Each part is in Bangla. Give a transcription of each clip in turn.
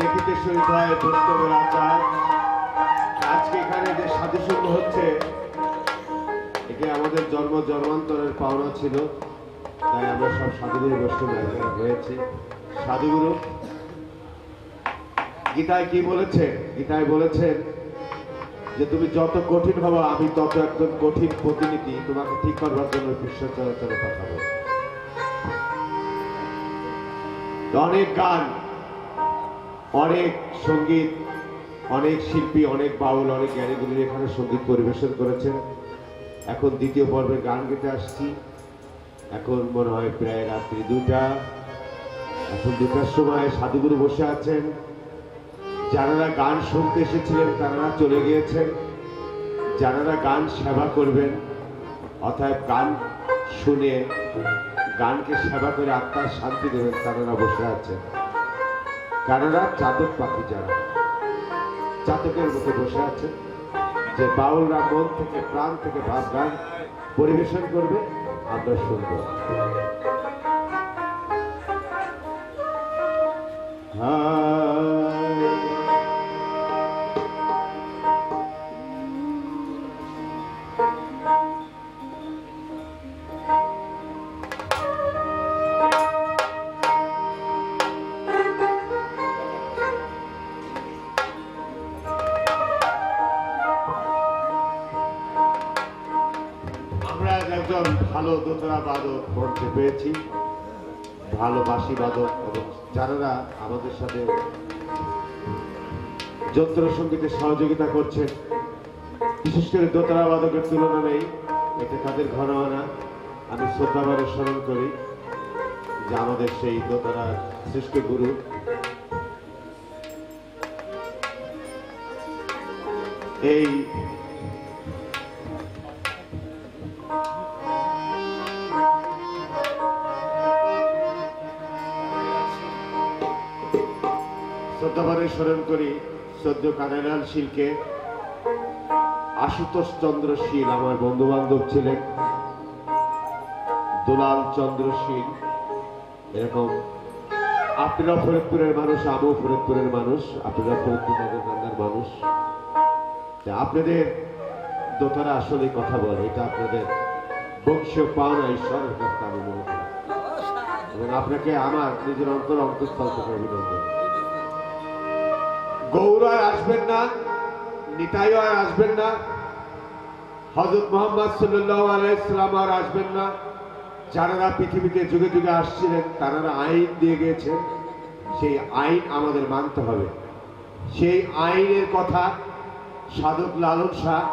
দেখিতে শহীদ হয় বৈষ্ণবের আচার। আজকে এখানে যে সাধুসঙ্গ হচ্ছে এটি আমাদের জন্ম জন্মান্তরের পাওনা ছিল, তাই আমরা সব সাধুগুরু একজনে হয়েছি। সাধুগুরু, গীতায় কি বলেছে? গীতায় বলেছেন যে তুমি যত কঠিন হব, আমি তত একজন কঠিন প্রতিনিধি, তোমাকে ঠিক করবার জন্য বিশ্ব চলাচলে পাঠাবো অনেক গান। অনেক সংগীত, অনেক শিল্পী, অনেক বাউল, অনেক জ্ঞানীগুলি এখানে সংগীত পরিবেশন করেছেন। এখন দ্বিতীয় পর্বে গান গেতে আসছি। এখন মনে হয় প্রায় রাত্রি দুটা এখন দুটার সময় সাধুগুরু বসে আছেন। যারা গান শুনতে এসেছিলেন তারা চলে গিয়েছেন। যারা গান সেবা করবেন অর্থাৎ গান শুনে, গানকে সেবা করে আত্মার শান্তি দেবেন তারা বসে আছেন। কারণরা চাতক পাখি যারা। চাতকের মধ্যে বসে আছে, যে বাউলরা মন থেকে, প্রাণ থেকে ভাব গান পরিবেশন করবে, আমরা শুনব। হায় ভালো দোতরা বাদক মঞ্চে পেয়েছি। ভালো বাঁশি বাদক এবং যারা আমাদের সাথে যন্ত্র সঙ্গীতে সহযোগিতা করছে বিশেষ করে দোতরা বাদকের তুলনা নেই এটা তাদের ঘনাওয়ানা আমি শ্রদ্ধাভাবে স্মরণ করি যে আমাদের সেই দোতরার শ্রেষ্ঠ গুরু। এই শ্রদ্ধাভাবে স্মরণ করি সদ্য কানাডাল শিলকে। আশুতোষ চন্দ্র শীল আমার বন্ধু বান্ধব ছিলেন। দুলাল চন্দ্র শীল, এরকম আপনারা ফরিদপুরের মানুষ, আমিও ফরিদপুরের মানুষ আপনারা ফরিদপুর নগরকান্দার মানুষ। আপনাদের দোতারা আসলে কথা বলে, এটা আপনাদের বংশীয় পাওনা, ঈশ্বরের আমি মনে করি। এবং আপনাকে আমার নিজের অন্তর অন্তঃস্থল থেকে অভিনন্দন। গৌরায় আসবেন না নিতাই আর আসবেন না হজরত মোহাম্মদ সাল্লাহ আলাইসালাম আর আসবেন না। যারা পৃথিবীতে যুগে যুগে আসছিলেন, তারা আইন দিয়ে গিয়েছেন, সেই আইন আমাদের মানতে হবে। সেই আইনের কথা সাধক লালন শাহ,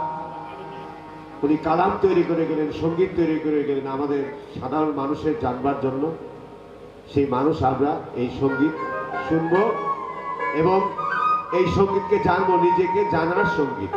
উনি কালাম তৈরি করে গেলেন, সংগীত তৈরি করে গেলেন আমাদের সাধারণ মানুষের জানবার জন্য। সেই মানুষ আমরা এই সংগীত শুনব এবং এই সঙ্গীতকে জানব নিজেকে জানার সংগীত।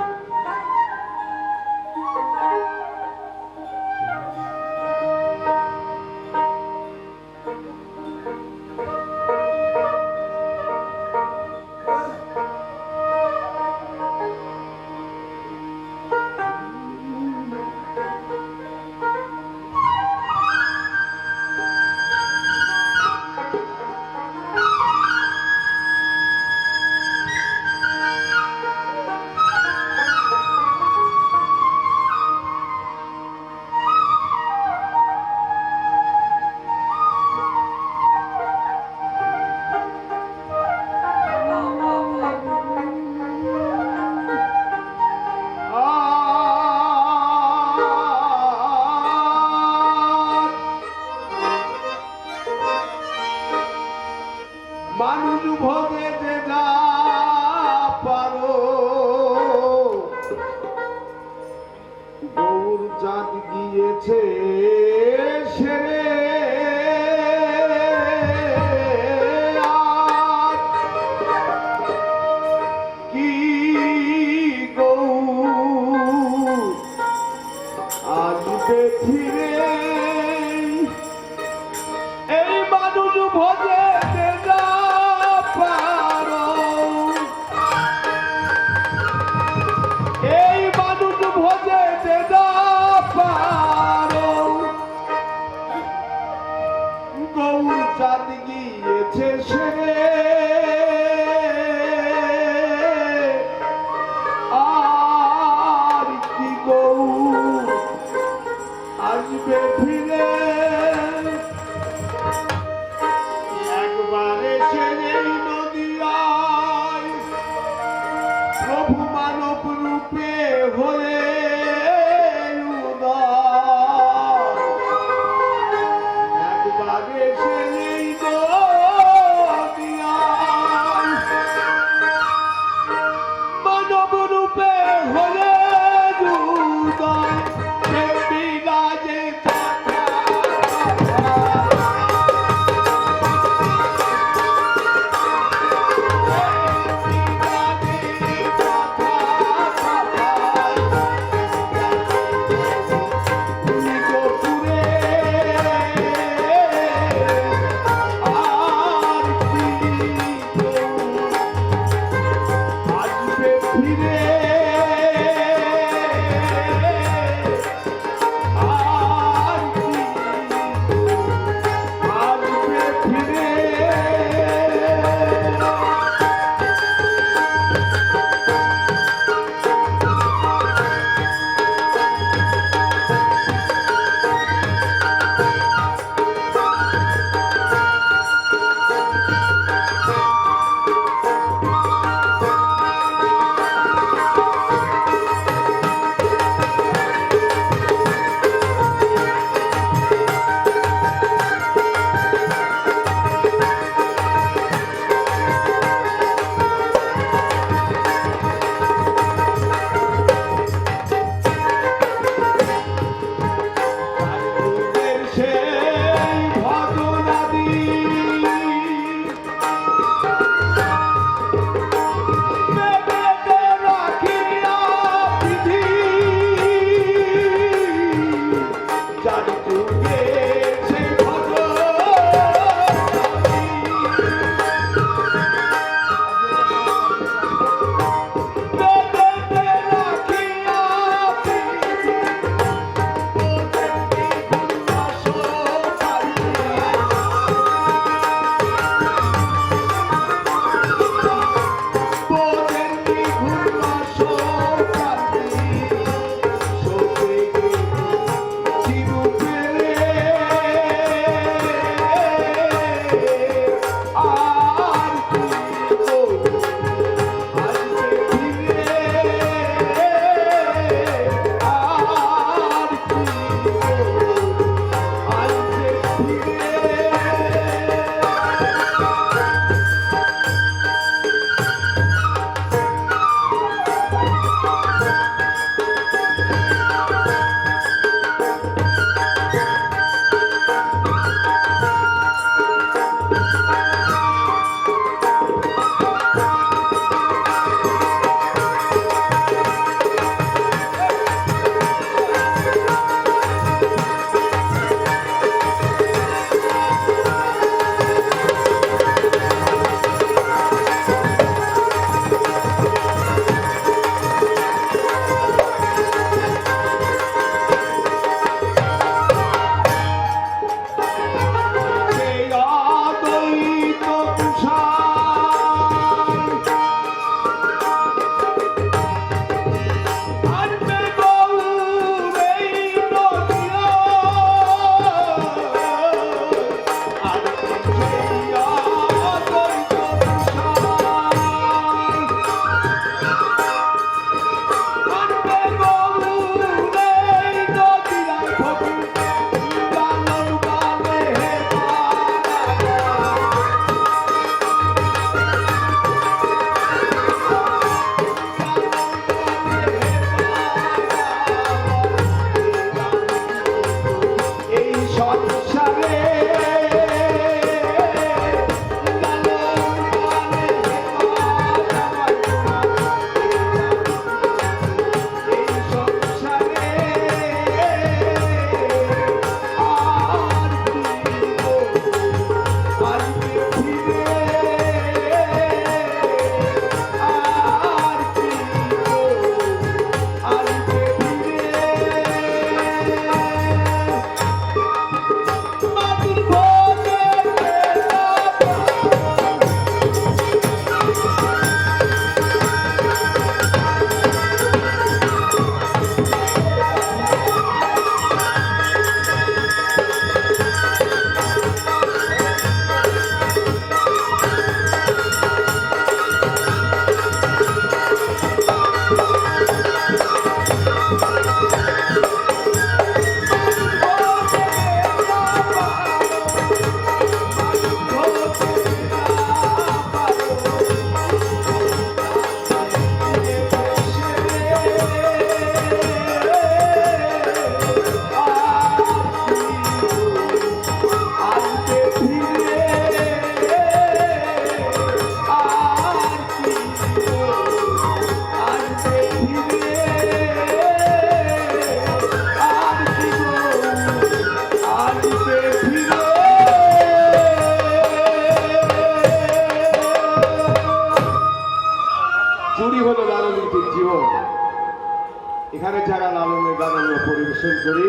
এখানে যারা লালনের গান আমরা পরিবেশন করি,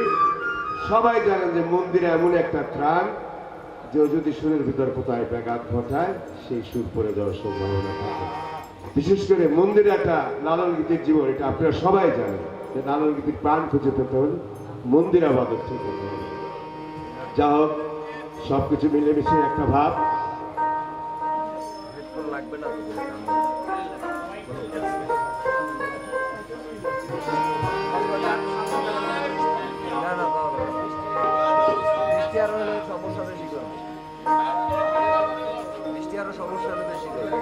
সবাই জানেন যে মন্দিরে এমন একটা ত্রাণ যে যদি সুরের ভিতর কোথায় ব্যাঘাত ঘটায়, সেই সুর পড়ে যাওয়ার সম্ভাবনা থাকে। বিশেষ করে মন্দিরে একটা লালন গীতির জীবন, এটা আপনারা সবাই জানেন। যে লালন গীতির প্রাণ খুঁজে পেতে হলে মন্দির আবাদত ঠিক হতে হবে। যা হোক, সবকিছু মিলেমিশে একটা ভাব। লাগবে না। না না না বৃষ্টি আরও হলে সমস্যা বেশি করবে বৃষ্টি আরও সমস্যা বেশি করবে